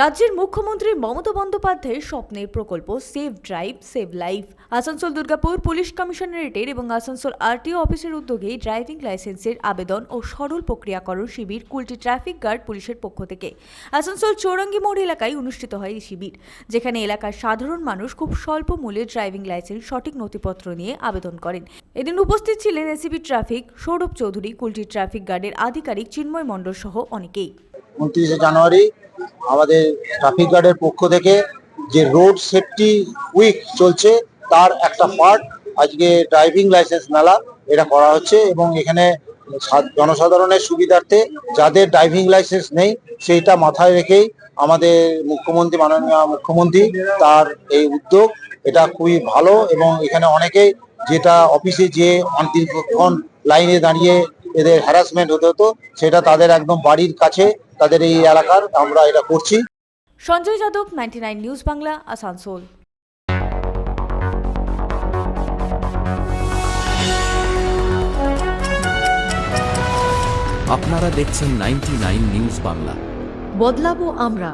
রাজ্যের মুখ্যমন্ত্রী মমতা বন্দ্যোপাধ্যায়ের স্বপ্নের প্রকল্প save drive save life Asansol, Durgapur police কমিশনারেটের এবং আসানসোল আরটিও অফিসের উদ্যোগে ড্রাইভিং লাইসেন্সের আবেদন ও সরল প্রক্রিয়াকরণ শিবির কুলটি ট্রাফিক গার্ড পুলিশের পক্ষ থেকে। আসানসোল চৌরঙ্গি মোড় এলাকায় অনুষ্ঠিত হয় এই শিবির, যেখানে এলাকার সাধারণ মানুষ খুব স্বল্প মূল্যে ড্রাইভিং লাইসেন্স, সঠিক নথিপত্র নিয়ে আবেদন করেন। এদিন উপস্থিত ছিলেন ACP traffic, Sourav Chowdhury, Kulti traffic গার্ডের আধিকারিক চিন্ময় মণ্ডল সহ অনেকেই। জানুয়ারি আমাদের ট্রাফিক গার্ডের পক্ষ থেকে যে রোড সেফটি উইক চলছে, তার একটা পার্ট আজকে ড্রাইভিং লাইসেন্স মেলা, এটা করা হচ্ছে এবং এখানে জনসাধারণের সুবিধার্থে যাদের ড্রাইভিং লাইসেন্স নেই, সেইটা মাথায় রেখেই আমাদের মুখ্যমন্ত্রী, মাননীয় মুখ্যমন্ত্রী তার এই উদ্যোগ। এটা খুবই ভালো এবং এখানে অনেকেই যেটা অফিসে যে দীর্ঘক্ষণ লাইনে দাঁড়িয়ে এদের হ্যারাসমেন্ট হতে হতো সেটা তাদের একদম বাড়ির কাছে তাদের এই এলাকার আমরা এটা করছি। সঞ্জয় যাদব নাইনটি নিউজ বাংলা আসানসোল আপনারা দেখছেন নাইনটি নিউজ বাংলা বদলাবো আমরা।